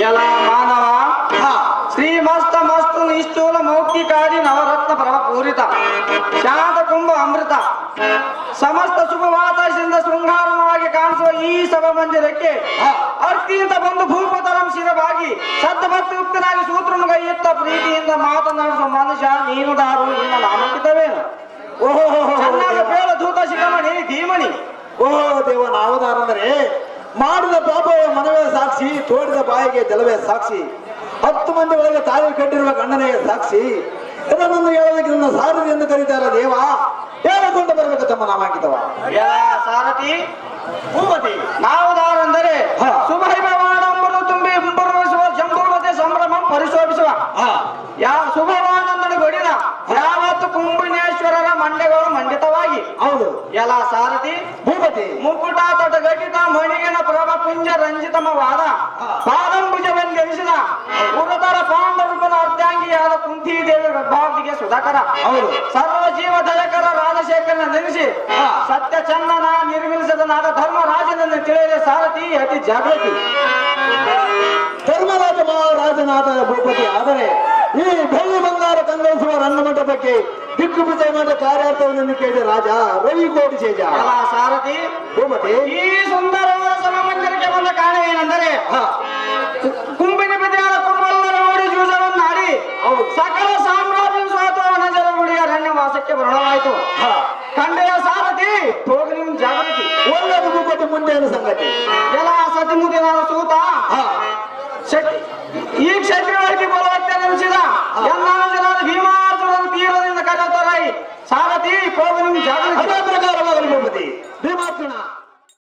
ಎಲ್ಲ ಮಾನವ ಶ್ರೀಮಸ್ತ ಮಸ್ತು ನಿಷ್ಠೂಲ ಮೌಕ್ತಿಕಾದಿ ನವರತ್ನ ಪ್ರಭ ಪೂರಿತ ಶಾಂತ ಕುಂಭ ಅಮೃತ. ಸಮಸ್ತ ಶುಭ ವಾತಾಶದಿಂದ ಶೃಂಗಾರವಾಗಿ ಕಾಣಿಸುವ ಈ ಸಭಾ ಮಂದಿರಕ್ಕೆ ಅರ್ತಿಯಿಂದ ಬಂದು ಭೂಪತರಂ ಶಿರವಾಗಿ ಸದ್ಭಕ್ತಿಯುಕ್ತನಾಗಿ ಸೂತ್ರನು ಕೈಯುತ್ತ ಪ್ರೀತಿಯಿಂದ ಮಾತನಾಡಿಸುವ ಮನುಷ್ಯ ನೀನು ದಾರು ನಿನ್ನ ನಾಮಕಿತವೇನು ಓಹೋ ಬೇಡ ದೂತ ಶಿಖಮಣಿ ಧೀಮಣಿ ಓಹೋ ದೇವ ನಾವದಾರಂದರೆ ಮಾಡಿದ ಪಾಪವೇ ಮನವೇ ಸಾಕ್ಷಿ ತೋಡಿದ ಬಾಯಿಗೆ ಜಲವೇ ಸಾಕ್ಷಿ. ಹತ್ತು ಮಂದಿ ಒಳಗೆ ತಾಳಿ ಕಟ್ಟಿರುವ ಗಂಡನೇ ಸಾಕ್ಷಿ. ಇದನ್ನು ಹೇಳೋದಕ್ಕೆ ನನ್ನ ಸಾರಥಿ ಎಂದು ಕರೀತಾರ ದೇವ ಹೇಳಿಕೊಂಡು ಬರಬೇಕು ತಮ್ಮ ನಾಮಾಂಕಿತವ. ಯಾ ಸಾರಥಿ ಭೂಮತಿ ನಾವುದಾರೆಂದರೆ. ಶುಭೈಭವಾಡಂಬರು ತುಂಬಿ ಹಿಂಬರುವಿಸುವ ಜಂಬೂರ್ವತೆ ಸಂಭ್ರಮ ಪರಿಶೋಭಿಸುವ. ಯಾ ಶುಭವಾನಂದನ ಗೊಡಿನ ಯಾವತ್ತು ಕುಂಬಿನೇಶ್ವರರ ಮಂಡೆಗಳು ಹೌದು. ಎಲ್ಲ ಸಾರಥಿ ಭೂಪತಿ. ಮುಕುಟ ತಟಗಟಿತ ಮಣಿಗಿನ ಪ್ರಭ ಪುಂಜ ರಂಜಿತಮವಾದ ಪಾದಂಬುಜವೆಂದೆನಿಸಿದ ಗುರುತರ ಪಾಂಡವನ ಅರ್ಧಾಂಗಿಯಾದ ಕುಂತಿ ದೇವಿ ಗರ್ಭಾವತಿಗೆ ಸುಧಾಕರ. ಹೌದು. ಸರ್ವ ಜೀವ ದಯಕರ ರಾಜಶೇಖರನ ನೆನೆಸಿ. ಸತ್ಯ ಚಂದನ ನಿರ್ಮಿಸದನಾದ ಧರ್ಮರಾಜನನ್ನು ತಿಳಿಯದೆ ಸಾರಥಿ ಅತಿ ಜಾಗೃತಿ. ಧರ್ಮರಾಜ ಮಹಾರಾಜನಾದ ಭೂಪತಿ ಆದರೆ ಈ ಬೆಳ್ಳಿ ಬಂಗಾರ ಕಂಗೊಳಿಸುವ ರಂಗ ಕಾರ್ಯ ಮಾಡಿದ ಕಾರ್ಯಾರ್ಥವನ್ನು ಕೇಳಿದ ರಾಜ ರವಿ ಕೋಟಿ ಸೇಜ ಎಲ್ಲ ಸಾರಥಿ ಭೂಮತಿ. ಈ ಸುಂದರವಾದ ಸಮಮಂದಿರಕ್ಕೆ ಬಂದ ಕಾರಣ ಏನೆಂದರೆ ಕುಂಬಿನ ಬಿದ್ಯಾದ ಕುರುಬಲ್ಲರ ನೋಡಿ ಹೌದು. ಸಕಲ ಸಾಮ್ರಾಜ್ಯ ಸೋತು ವನಜರ ಗುಡಿಯ ಅರಣ್ಯವಾಸಕ್ಕೆ ಬರಣವಾಯಿತು ಹ. ಖಂಡೆಯ ಸಾರಥಿ ಹೋಗಿ ಜಾಗೃತಿ. ಒಳ್ಳೆದು ಮುಂದೆ ಮುಂದೇನು ಸಂಗತಿ? ಎಲ್ಲ ಸೂತ ಹ, ಶಕ್ತಿ ಈ ಕ್ಷ